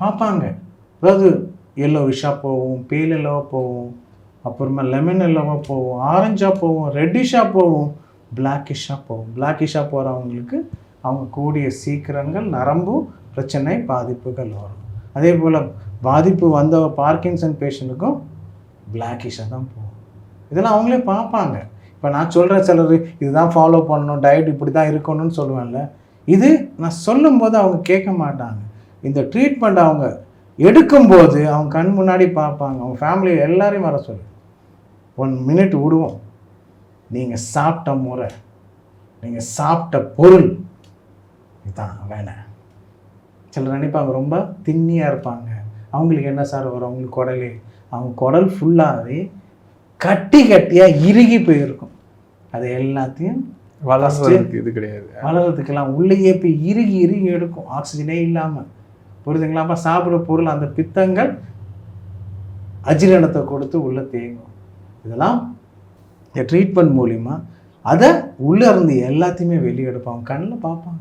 பார்ப்பாங்க. அதாவது எல்லோ விஷாக போகும் பீல் எல்லோவாக போகும் அப்புறமா லெமன் எல்லோவாக போகும் ஆரஞ்சாக போகும் ரெட்டிஷாக போகும் பிளாக்கிஷாக போகும் பிளாக்கிஷாக போகிறவங்களுக்கு அவங்க கூடிய சீக்கிரங்கள் நரம்பு பிரச்சனை பாதிப்புகள் வரும். அதே போல் பாதிப்பு வந்த பார்க்கின்சன் பேஷண்ட்டுக்கும் பிளாக்கிஷாக தான் போகும். இதெல்லாம் அவங்களே பார்ப்பாங்க. இப்போ நான் சொல்கிற சிலர் இதுதான் ஃபாலோ பண்ணணும் டயட் இப்படி தான் இருக்கணும்னு சொல்லுவேன்ல. இது நான் சொல்லும்போது அவங்க கேட்க மாட்டாங்க. இந்த ட்ரீட்மெண்ட் அவங்க எடுக்கும்போது அவங்க கண் முன்னாடி பார்ப்பாங்க. அவங்க ஃபேமிலி எல்லாரையும் வர சொல்லு. ஒன் மினிட் விடுவோம். நீங்கள் சாப்பிட்ட முறை நீங்கள் சாப்பிட்ட பொருள் இதுதான் வேணாம் சிலர் நினைப்பாங்க ரொம்ப திண்ணியாக இருப்பாங்க. அவங்களுக்கு என்ன சார் வரும்? அவங்களுக்கு குடலே. அவங்க குடல் ஃபுல்லாகவே கட்டி கட்டியாக இறுகி போயிருக்கும். அது எல்லாத்தையும் வளர்றதுக்கு இது கிடையாது. வளர்கிறதுக்கெல்லாம் உள்ளேயே போய் இறுகி இறுகி எடுக்கும். ஆக்சிஜனே இல்லாமல் புரியுதுங்களா அப்போ சாப்பிட்ற பொருள் அந்த பித்தங்கள் அஜீரணத்தை கொடுத்து உள்ளே தேங்கும். இதெல்லாம் இந்த ட்ரீட்மெண்ட் மூலிமா அதை உள்ளே இருந்து எல்லாத்தையுமே வெளியே எடுப்பாங்க. கண்ணில் பார்ப்பாங்க.